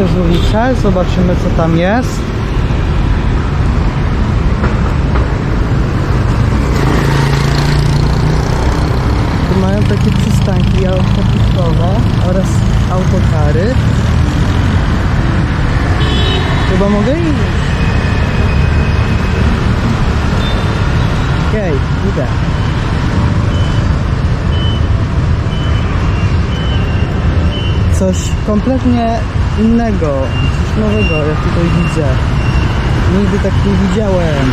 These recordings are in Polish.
Przez ulicę, zobaczymy co tam jest. Tu mają takie przystanki autobusowe oraz autokary. Chyba mogę iść. Okej, idę. Coś kompletnie innego, coś nowego, jak tutaj widzę. Nigdy tak nie widziałem.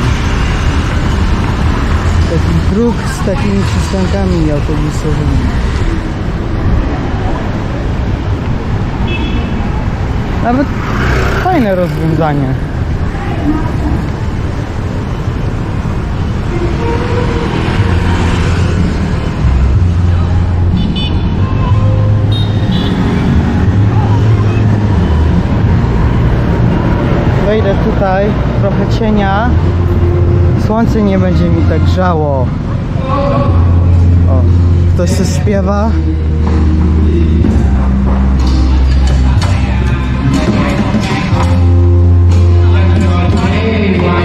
Takich dróg z takimi przystankami autobusowymi. Nawet fajne rozwiązanie. Tutaj, trochę cienia. Słońce nie będzie mi tak grzało. O, ktoś coś śpiewa. Czterdzieści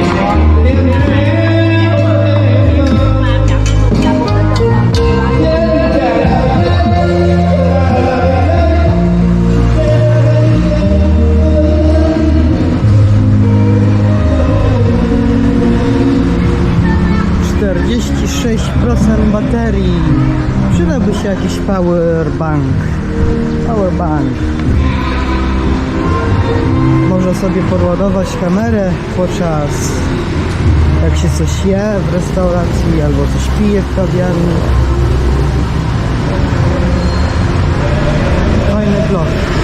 podładować kamerę podczas jak się coś je w restauracji albo coś pije w kawiarni. Fajny blok.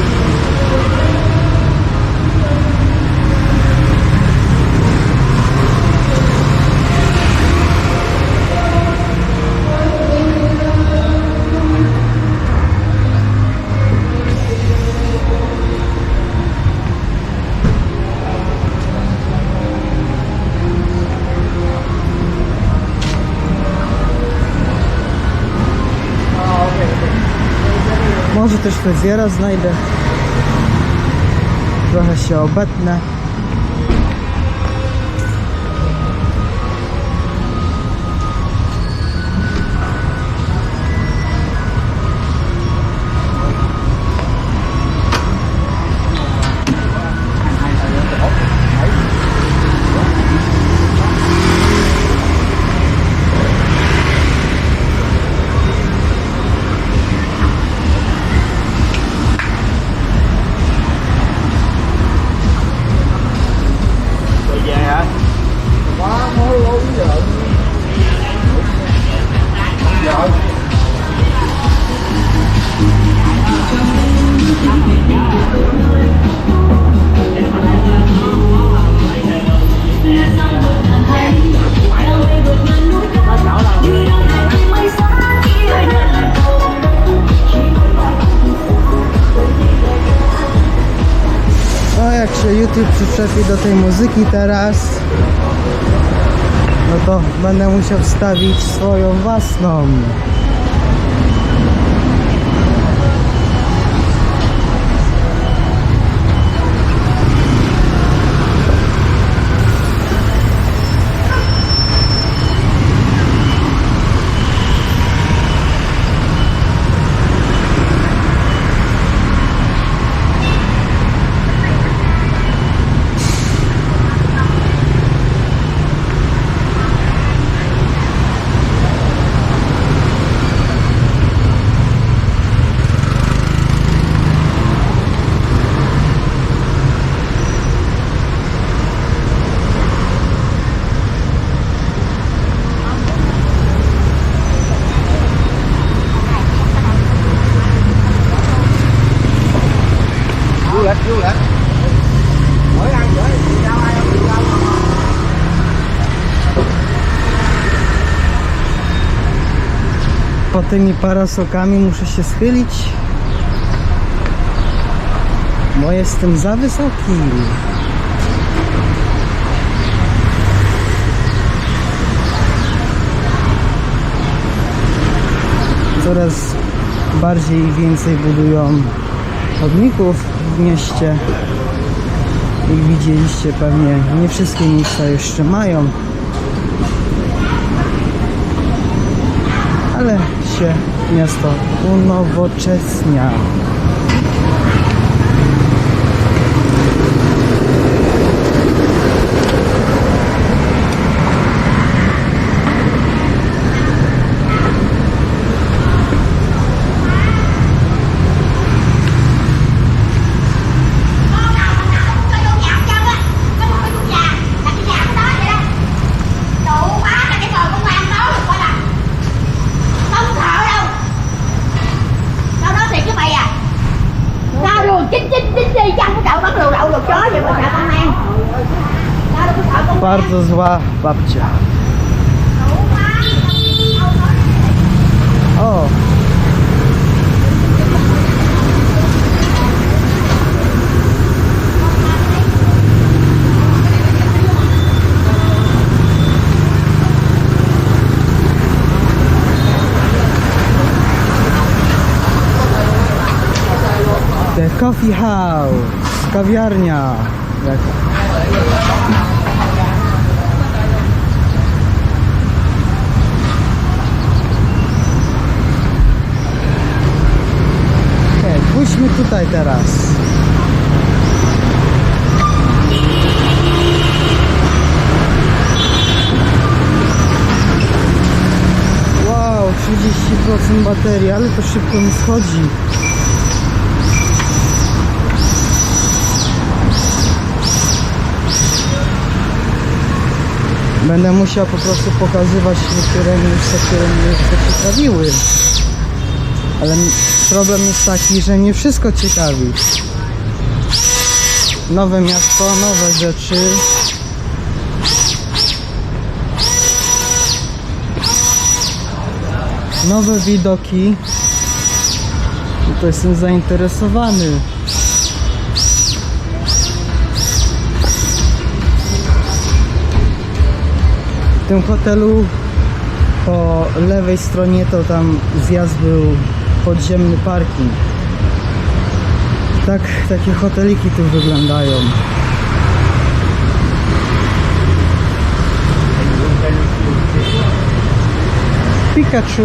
Może też fryzjera znajdę. Trochę się obetnę. Przyczepi do tej muzyki teraz, no to będę musiał wstawić swoją własną. Po tymi parasolkami muszę się schylić, bo jestem za wysoki. Coraz bardziej i więcej budują chodników w mieście. Jak widzieliście pewnie nie wszystkie miejsca jeszcze mają. Ale się miasto unowocześnia. Zła babcia. O! The Coffee House, kawiarnia. Tutaj teraz. Wow, 30% baterii, ale to szybko mi schodzi. Będę musiał po prostu pokazywać niektóre miejsca, które mnie zaciekawiły. Ale problem jest taki, że nie wszystko ciekawi. Nowe miasto, nowe rzeczy. Nowe widoki. To jestem zainteresowany. W tym hotelu po lewej stronie to tam zjazd był podziemny parking. Tak, takie hoteliki tu wyglądają. Pikachu!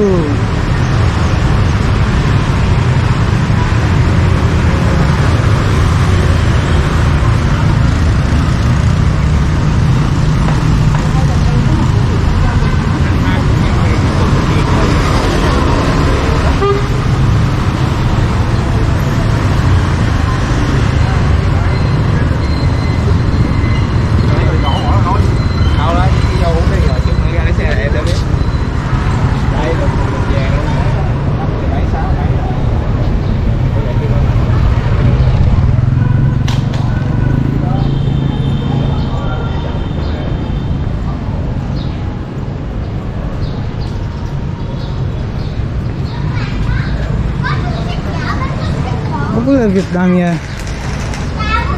Wietnamie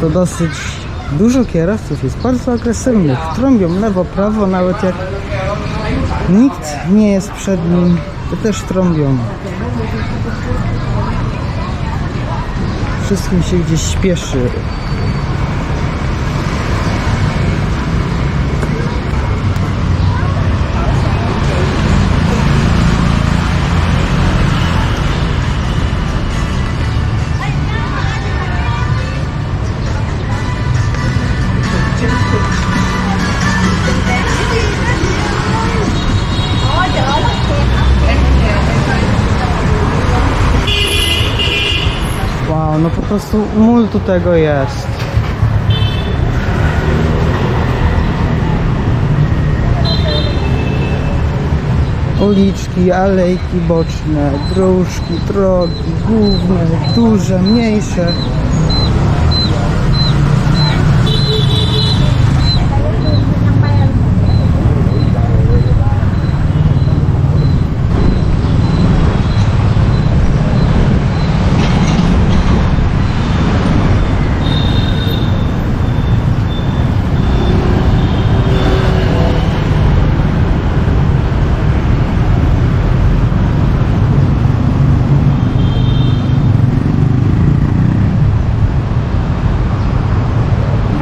to dosyć dużo kierowców jest bardzo agresywnych. Trąbią lewo, prawo, nawet jak nikt nie jest przed nim, to też trąbią. Wszystkim się gdzieś śpieszy. Prostu multu tego jest. Uliczki, alejki boczne, dróżki, drogi, główne, duże, mniejsze.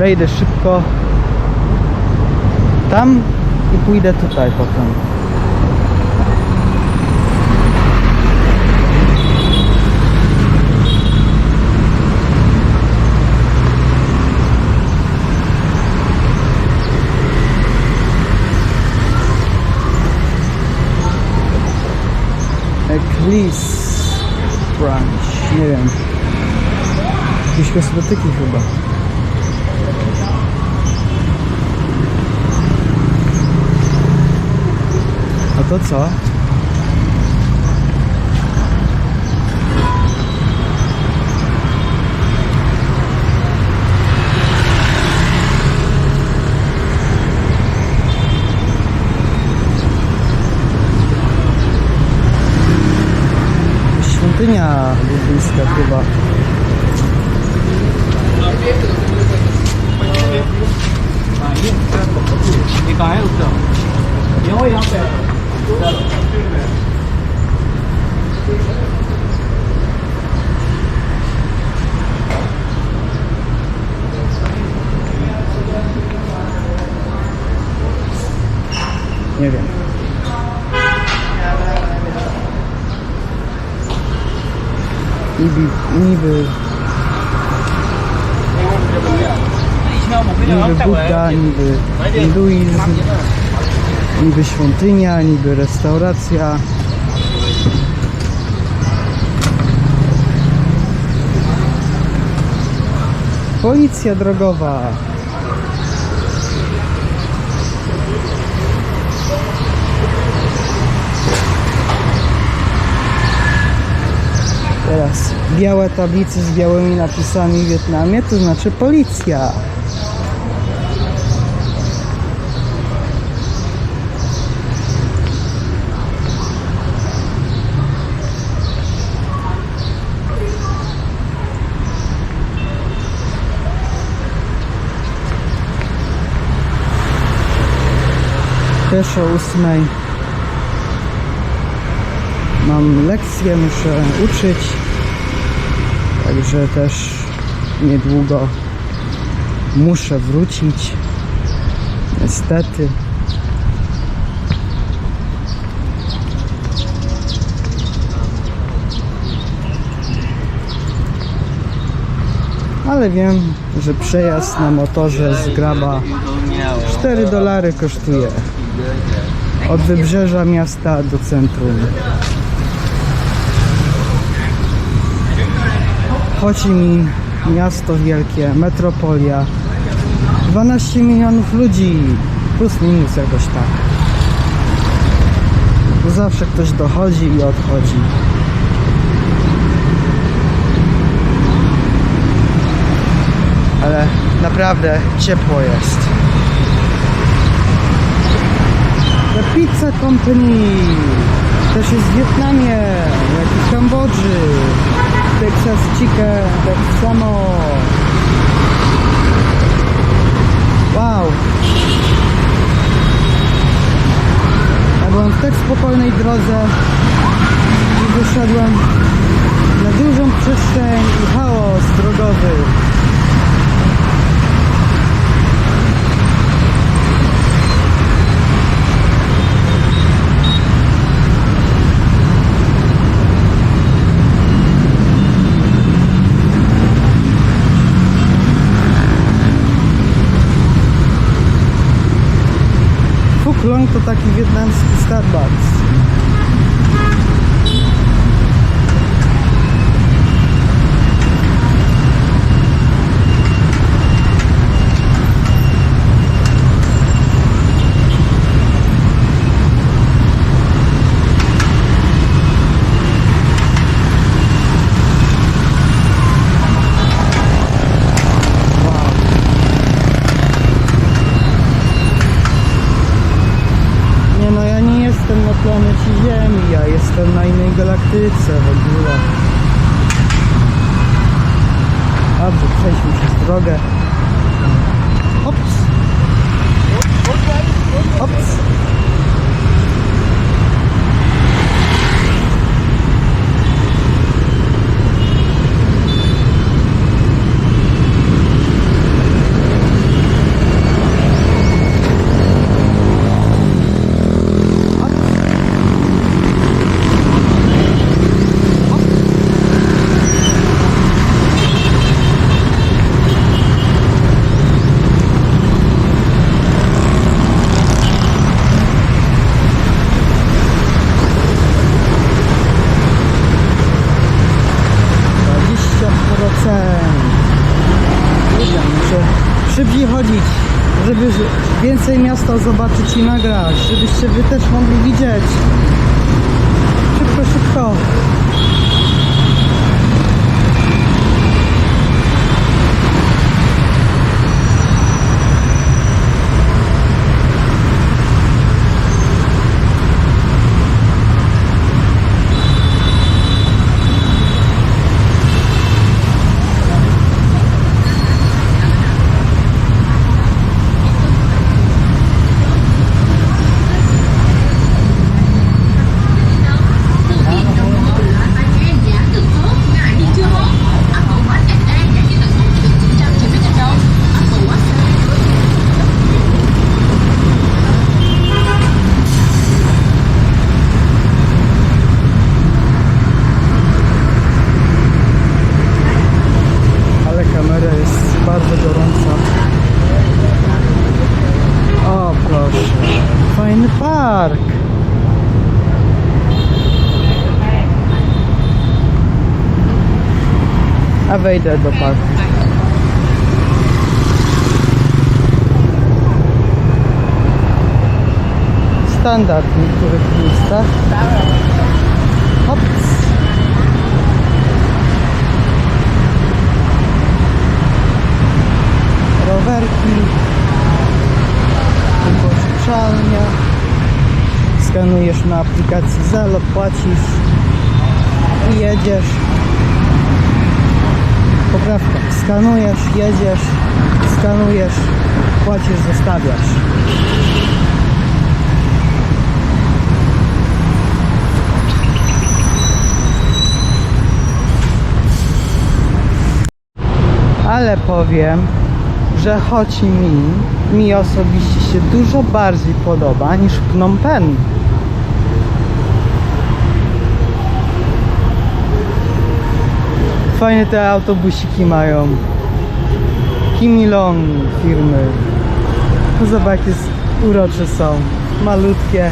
Wejdę szybko tam i pójdę tutaj potem. Eclipse Branch, nie wiem. Jakieś kosmetyki chyba. To co? Świątynia buddyjska chyba. Đi coi hết rồi. Nhớ gì không? Nie wiem. Niby, niby, niby Buddha, niby hinduizm, świątynia, niby restauracja. Policja drogowa. Teraz białe tablice z białymi napisami w Wietnamie, to znaczy policja. Też o ósmej mam lekcję, muszę uczyć. Także też niedługo muszę wrócić. Niestety. Ale wiem, że przejazd na motorze z graba 4 dolary kosztuje. Od wybrzeża miasta do centrum. Ho Chi Minh, miasto wielkie, metropolia. 12 milionów ludzi, plus minus jakoś tak. Zawsze ktoś dochodzi i odchodzi. Ale naprawdę ciepło jest. The Pizza Company też jest w Wietnamie, jak i w Kambodży. Texas Chicken, tak samo. Wow. Ja byłem w tak spokojnej drodze i wyszedłem na dużą przestrzeń i chaos drogowy. Long to taki wietnamski Starbucks. Nie no, ja nie jestem na planecie Ziemi, ja jestem na innej galaktyce w ogóle. Dobrze, przejdźmy przez drogę. Ops! Ops! szybciej chodzić, żeby miasta zobaczyć i nagrać, żebyście wy też mogli widzieć. Szybko, szybko. Ale kamera jest bardzo gorąca. O proszę, fajny park. A wejdę do parku. Standard w niektórych miejscach. Hops. rowerki, wypożyczalnia. Skanujesz na aplikacji Zalo, płacisz i jedziesz. Poprawka. Skanujesz, jedziesz, skanujesz, płacisz, zostawiasz. ale powiem, że Ho Chi Minh mi osobiście się dużo bardziej podoba niż Phnom Penh. Fajne te autobusiki mają. Kim Il-long firmy. No Zobacz, urocze są. Malutkie.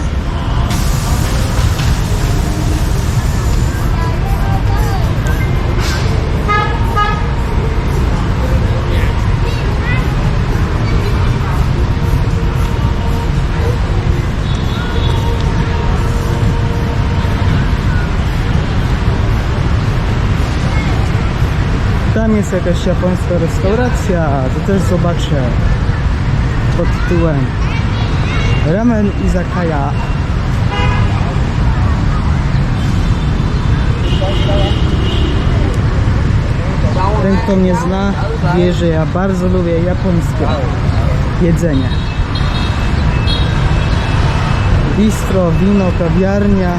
Tam jest jakaś japońska restauracja, to też zobaczę pod tytułem Ramen Izakaya. Ten kto mnie zna wie, że ja bardzo lubię japońskie jedzenie. Bistro, wino, kawiarnia.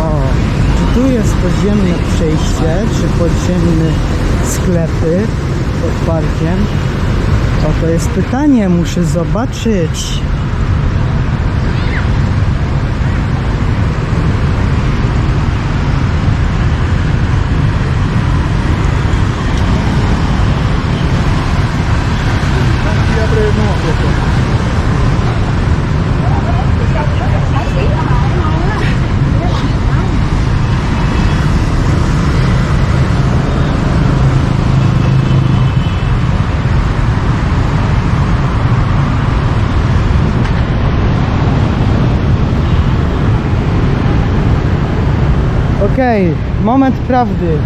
O, czy tu jest podziemne przejście, czy podziemne sklepy pod parkiem? To jest pytanie, muszę zobaczyć. Okej, moment prawdy.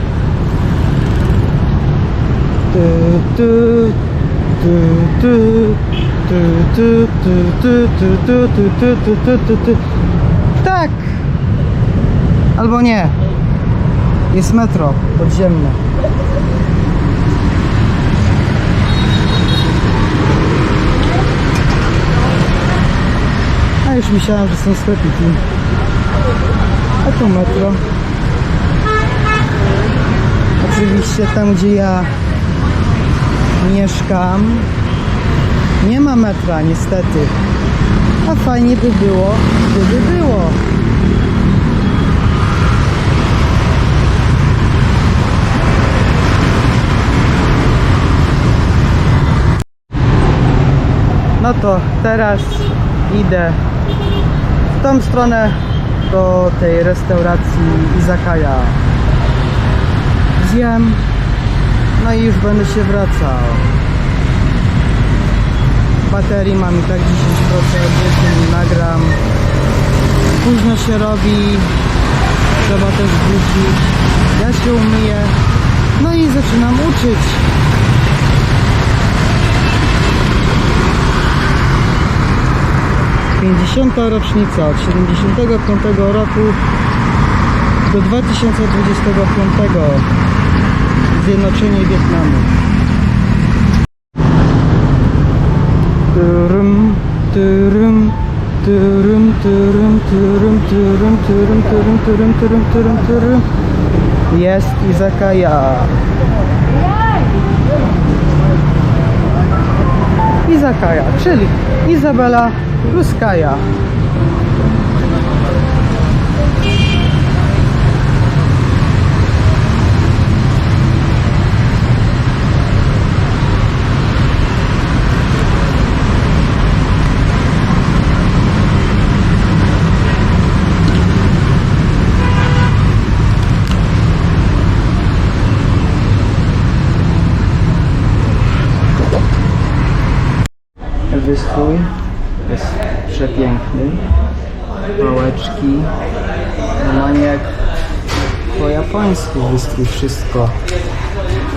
Tak! Albo nie. Jest metro podziemne. A już myślałem, że są sklepiki. A to metro. Oczywiście tam gdzie ja mieszkam nie ma metra niestety. A fajnie by było, gdyby było. No to teraz idę w tą stronę do tej restauracji Izakaya. Zjem, no i już będę się wracał. Baterii mam i tak 10%, jeszcze nie nagram. Późno się robi, trzeba też wrócić. Ja się umyję, no i zaczynam uczyć. Pięćdziesiąta rocznica od 75 roku do 2025 Zjednoczenie Wietnamu. Tyrym, tyrym, tyrym, tyrym, tyrym, tyrym, tyrym, tyrym, tyrym, tyrym, tyrym, tyrym. Jest Izakaya. Izakaya, czyli Izabela plus Wystrój jest przepiękny. Pałeczki. Normalnie jak po japońsku wystrój wszystko.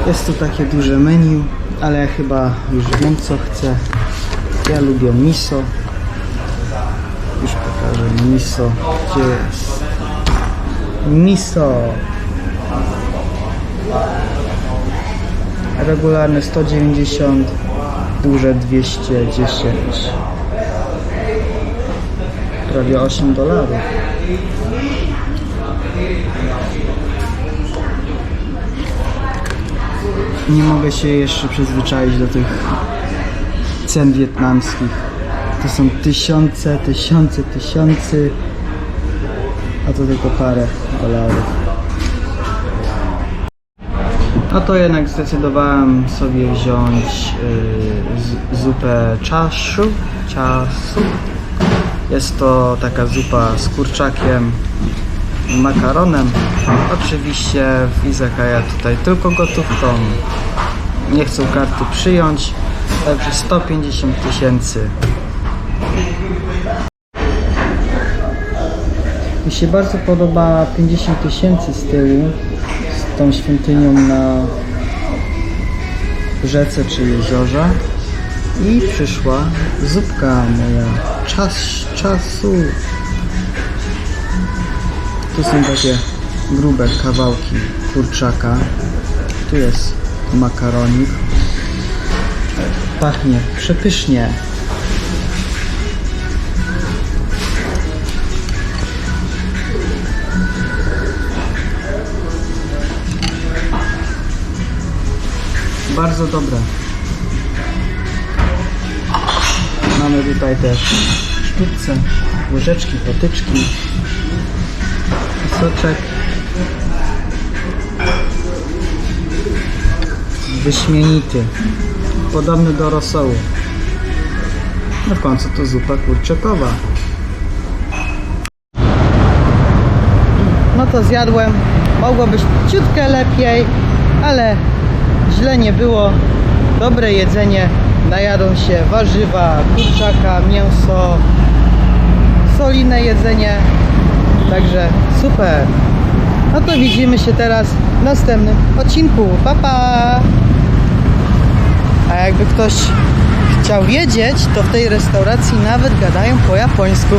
Jest tu takie duże menu, ale ja chyba już wiem co chcę. Ja lubię miso. Już pokażę miso. Gdzie jest? Miso. Regularny 190 duże 210 prawie 8 dolarów. Nie mogę się jeszcze przyzwyczaić do tych cen wietnamskich. To są tysiące, tysiące, tysiące a to tylko parę dolarów no to jednak zdecydowałem sobie wziąć y, zupę chashu, chasu. Jest to taka zupa z kurczakiem makaronem. Oczywiście w Izakaya tutaj tylko gotówką. Nie chcą karty przyjąć, także 150 tysięcy. Mi się bardzo podoba 50 tysięcy z tyłu, tą świątynią na rzece czy jeziorze. I przyszła zupka moja. Czas czasu. Tu są takie grube kawałki kurczaka. Tu jest makaronik. Pachnie przepysznie. Bardzo dobre. Mamy tutaj też sztuce, łyżeczki, potyczki, soczek. Wyśmienity. Podobny do rosołu. No w końcu to zupa kurczakowa. No to zjadłem. Mogło być ciutkę lepiej, ale źle nie było. Dobre jedzenie. Najadą się warzywa, kurczaka, mięso, solidne jedzenie. Także super. No to widzimy się teraz w następnym odcinku. Pa pa! A jakby ktoś chciał wiedzieć, to w tej restauracji nawet gadają po japońsku.